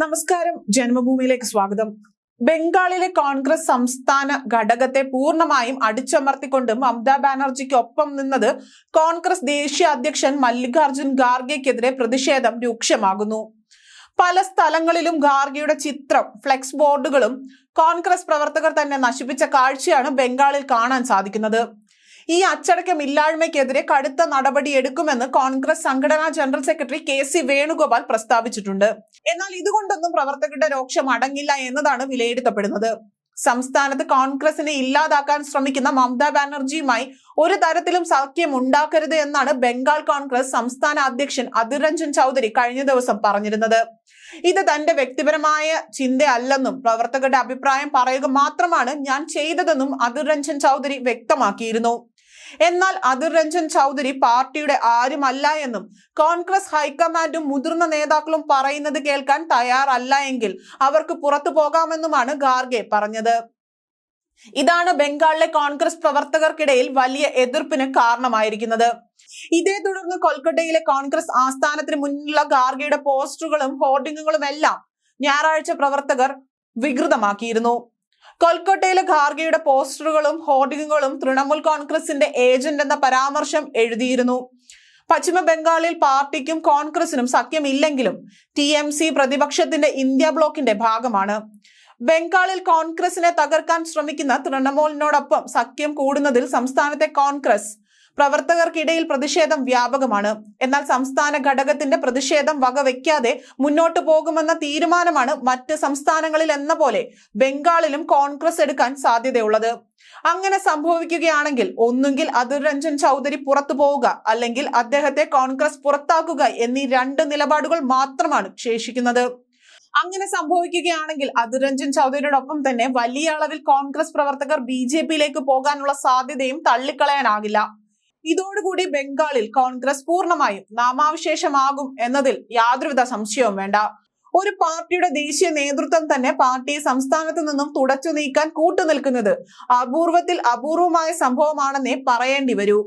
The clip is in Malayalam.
നമസ്കാരം. ജന്മഭൂമിയിലേക്ക് സ്വാഗതം. ബംഗാളിലെ കോൺഗ്രസ് സംസ്ഥാന ഘടകത്തെ പൂർണമായും അടിച്ചമർത്തിക്കൊണ്ട് മമതാ ബാനർജിക്ക് ഒപ്പം നിന്നത് കോൺഗ്രസ് ദേശീയ അധ്യക്ഷൻ മല്ലികാർജുൻ ഖാർഗെക്കെതിരെ പ്രതിഷേധം രൂക്ഷമാകുന്നു. പല സ്ഥലങ്ങളിലും ഖാർഗെയുടെ ചിത്രം ഫ്ലെക്സ് ബോർഡുകളും കോൺഗ്രസ് പ്രവർത്തകർ തന്നെ നശിപ്പിച്ച കാഴ്ചയാണ് ബംഗാളിൽ കാണാൻ സാധിക്കുന്നത്. ഈ അച്ചടക്കം ഇല്ലായ്മയ്ക്കെതിരെ കടുത്ത നടപടി എടുക്കുമെന്ന് കോൺഗ്രസ് സംഘടനാ general secretary K C Venugopal പ്രസ്താവിച്ചിട്ടുണ്ട്. എന്നാൽ ഇതുകൊണ്ടൊന്നും പ്രവർത്തകരുടെ രോക്ഷം അടങ്ങില്ല എന്നതാണ് വിലയിരുത്തപ്പെടുന്നത്. സംസ്ഥാനത്ത് കോൺഗ്രസിനെ ഇല്ലാതാക്കാൻ ശ്രമിക്കുന്ന മമതാ ബാനർജിയുമായി ഒരു തരത്തിലും സഖ്യം ഉണ്ടാക്കരുത് എന്നാണ് ബംഗാൾ കോൺഗ്രസ് സംസ്ഥാന അധ്യക്ഷൻ അധിർ രഞ്ജൻ ചൗധരി കഴിഞ്ഞ ദിവസം പറഞ്ഞിരുന്നത്. ഇത് തന്റെ വ്യക്തിപരമായ ചിന്തയല്ലെന്നും പ്രവർത്തകരുടെ അഭിപ്രായം പറയുക മാത്രമാണ് ഞാൻ ചെയ്തതെന്നും അധിർ രഞ്ജൻ ചൗധരി വ്യക്തമാക്കിയിരുന്നു. എന്നാൽ അതിർ രഞ്ജൻ ചൗധരി പാർട്ടിയുടെ ആരുമല്ല എന്നും കോൺഗ്രസ് ഹൈക്കമാൻഡും മുതിർന്ന നേതാക്കളും പറയുന്നത് കേൾക്കാൻ തയ്യാറല്ല എങ്കിൽ അവർക്ക് പുറത്തു പോകാമെന്നുമാണ് ഗാർഗെ പറഞ്ഞത്. ഇതാണ് ബംഗാളിലെ കോൺഗ്രസ് പ്രവർത്തകർക്കിടയിൽ വലിയ എതിർപ്പിന് കാരണമായിരിക്കുന്നത്. ഇതേ തുടർന്ന് കൊൽക്കത്തയിലെ കോൺഗ്രസ് ആസ്ഥാനത്തിന് മുന്നിലുള്ള ഖാർഗെയുടെ പോസ്റ്ററുകളും ഹോർഡിങ്ങുകളും എല്ലാം ഞായറാഴ്ച പ്രവർത്തകർ വികൃതമാക്കിയിരുന്നു. കൊൽക്കത്തയിലെ ഖാർഗയുടെ പോസ്റ്ററുകളും ഹോർഡിങ്ങുകളും തൃണമൂൽ കോൺഗ്രസിന്റെ ഏജന്റ് എന്ന പരാമർശം എഴുതിയിരുന്നു. പശ്ചിമ ബംഗാളിൽ പാർട്ടിക്കും കോൺഗ്രസിനും സഖ്യമില്ലെങ്കിലും ടി എം സി പ്രതിപക്ഷത്തിന്റെ ഇന്ത്യ ബ്ലോക്കിന്റെ ഭാഗമാണ്. ബംഗാളിൽ കോൺഗ്രസിനെ തകർക്കാൻ ശ്രമിക്കുന്ന തൃണമൂലിനോടൊപ്പം സഖ്യം കൂടുന്നതിൽ സംസ്ഥാനത്തെ കോൺഗ്രസ് പ്രവർത്തകർക്കിടയിൽ പ്രതിഷേധം വ്യാപകമാണ്. എന്നാൽ സംസ്ഥാന ഘടകത്തിന്റെ പ്രതിഷേധം വകവെക്കാതെ മുന്നോട്ടു പോകുമെന്ന തീരുമാനമാണ് മറ്റ് സംസ്ഥാനങ്ങളിൽ എന്ന പോലെ ബംഗാളിലും കോൺഗ്രസ് എടുക്കാൻ സാധ്യതയുള്ളത്. അങ്ങനെ സംഭവിക്കുകയാണെങ്കിൽ ഒന്നുകിൽ അതിർ രഞ്ജൻ ചൗധരി പുറത്തു പോവുക അല്ലെങ്കിൽ അദ്ദേഹത്തെ കോൺഗ്രസ് പുറത്താക്കുക എന്നീ രണ്ട് നിലപാടുകൾ മാത്രമാണ് ശേഷിക്കുന്നത്. അങ്ങനെ സംഭവിക്കുകയാണെങ്കിൽ അതിർ രഞ്ജൻ ചൗധരിയോടൊപ്പം തന്നെ വലിയ അളവിൽ കോൺഗ്രസ് പ്രവർത്തകർ ബി ജെ പിയിലേക്ക് പോകാനുള്ള സാധ്യതയും തള്ളിക്കളയാനാകില്ല. ഇതോടുകൂടി ബംഗാളിൽ കോൺഗ്രസ് പൂർണമായും നാമാവശേഷമാകും എന്നതിൽ യാതൊരുവിധ സംശയവും വേണ്ട. ഒരു പാർട്ടിയുടെ ദേശീയ നേതൃത്വം തന്നെ പാർട്ടിയെ സംസ്ഥാനത്ത് നിന്നും തുടച്ചു നീക്കാൻ കൂട്ടുനിൽക്കുന്നത് അപൂർവത്തിൽ അപൂർവമായ സംഭവമാണെന്നേ പറയേണ്ടി വരൂ.